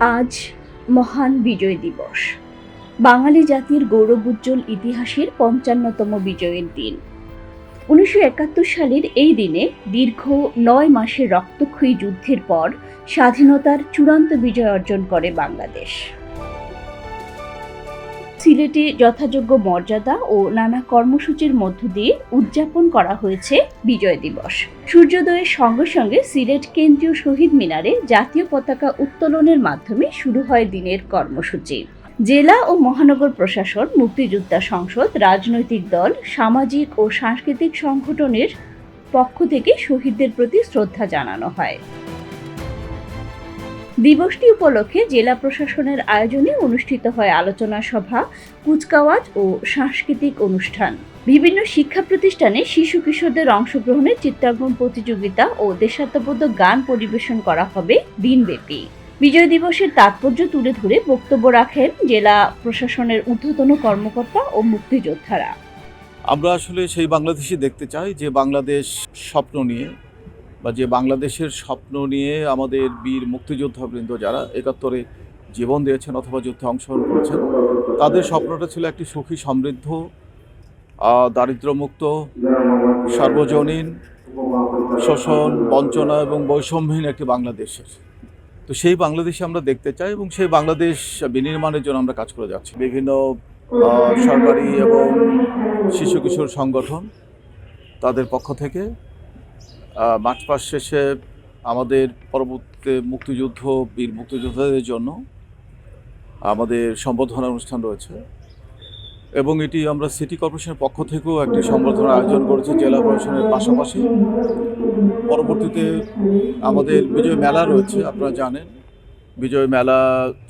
আজ মহান বিজয় দিবস। বাঙালি জাতির গৌরব উজ্জ্বল ইতিহাসের পঞ্চান্নতম বিজয়ের দিন। উনিশশো একাত্তর সালের এই দিনে দীর্ঘ নয় মাসের রক্তক্ষয়ী যুদ্ধের পর স্বাধীনতার চূড়ান্ত বিজয় অর্জন করে বাংলাদেশ। সিলেটে যথাযোগ্য মর্যাদা ও নানা কর্মসূচির মধ্য দিয়ে উদযাপন করা হয়েছে বিজয় দিবস। সূর্যোদয়ের সঙ্গে সঙ্গে সিলেট কেন্দ্রীয় শহীদ মিনারে জাতীয় পতাকা উত্তোলনের মাধ্যমে শুরু হয় দিনের কর্মসূচি। জেলা ও মহানগর প্রশাসন, মুক্তিযোদ্ধা সংসদ, রাজনৈতিক দল, সামাজিক ও সাংস্কৃতিক সংগঠনের পক্ষ থেকে শহীদদের প্রতি শ্রদ্ধা জানানো হয়। দিবসটি উপলক্ষে জেলা প্রশাসনের আয়োজনে অনুষ্ঠিত হয় আলোচনা সভা, কুচকাওয়াজ ও সাংস্কৃতিক অনুষ্ঠান। বিভিন্ন শিক্ষা প্রতিষ্ঠানে শিশু কিশোরদের অংশগ্রহণে চিত্রাঙ্কন প্রতিযোগিতা ও দেশাত্মবোধক গান পরিবেশন করা হবে দিনব্যাপী। বিজয় দিবসের তাৎপর্য তুলে ধরে বক্তব্য রাখেন জেলা প্রশাসনের ঊর্ধ্বতন কর্মকর্তা ও মুক্তিযোদ্ধারা। আমরা আসলে সেই বাংলাদেশই দেখতে চাই যে বাংলাদেশ স্বপ্ন নিয়ে বা যে বাংলাদেশের স্বপ্ন নিয়ে আমাদের বীর মুক্তিযোদ্ধাবৃন্দ যারা একাত্তরে জীবন দিয়েছেন অথবা যুদ্ধে অংশগ্রহণ করেছেন তাদের স্বপ্নটা ছিল একটি সুখী সমৃদ্ধ আহ, দারিদ্র্যমুক্ত সার্বজনীন শোষণ বঞ্চনা এবং বৈষম্যহীন একটি বাংলাদেশের। তো সেই বাংলাদেশে আমরা দেখতে চাই এবং সেই বাংলাদেশ বিনির্মাণের জন্য আমরা কাজ করে যাচ্ছি। বিভিন্ন সরকারি এবং শিশু কিশোর সংগঠন তাদের পক্ষ থেকে মাঠ পাস শেষে আমাদের পরবর্তী মুক্তিযুদ্ধ, বীর মুক্তিযোদ্ধাদের জন্য আমাদের সম্বর্ধনা অনুষ্ঠান রয়েছে। এবং এটি আমরা সিটি কর্পোরেশনের পক্ষ থেকেও একটি সম্বর্ধনা আয়োজন করেছি জেলা প্রশাসনের পাশাপাশি। পরবর্তীতে আমাদের বিজয় মেলা রয়েছে, আপনারা জানেন। বিজয় মেলা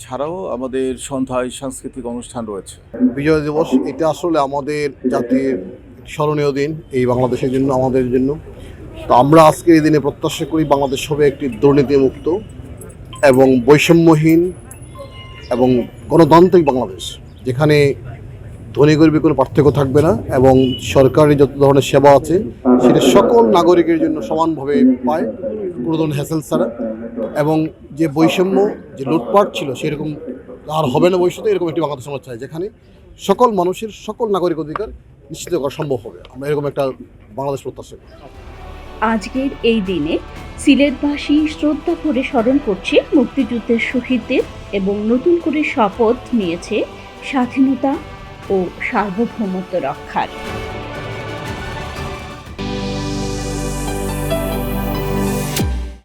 ছাড়াও আমাদের সন্ধ্যায় সাংস্কৃতিক অনুষ্ঠান রয়েছে। বিজয় দিবস, এটা আসলে আমাদের জাতির স্মরণীয় দিন এই বাংলাদেশের জন্য, আমাদের জন্য। তো আমরা আজকের এই দিনে প্রত্যাশা করি বাংলাদেশ হবে একটি দুর্নীতিমুক্ত এবং বৈষম্যহীন এবং গণতান্ত্রিক বাংলাদেশ, যেখানে ধনী গরিবের কোনো পার্থক্য থাকবে না এবং সরকারি যত ধরনের সেবা আছে, সেটা সকল নাগরিকের জন্য সমানভাবে পায়, কোনো ধরনের হ্যাসেল ছাড়া। এবং যে বৈষম্য, যে লুটপাট ছিল, সেরকম আর হবে না ভবিষ্যতে, এরকম একটি বাংলাদেশ আমরা চাই, যেখানে সকল মানুষের সকল নাগরিক অধিকার নিশ্চিত করা সম্ভব হবে। আমরা এরকম একটা বাংলাদেশ প্রত্যাশা করি। আজকের এই দিনে সিলেটবাসী শ্রদ্ধা করে স্মরণ করছে মুক্তিযুদ্ধের শহীদদের এবং নতুন করে শপথ নিয়েছে স্বাধীনতা ও সার্বভৌমত্ব রক্ষার।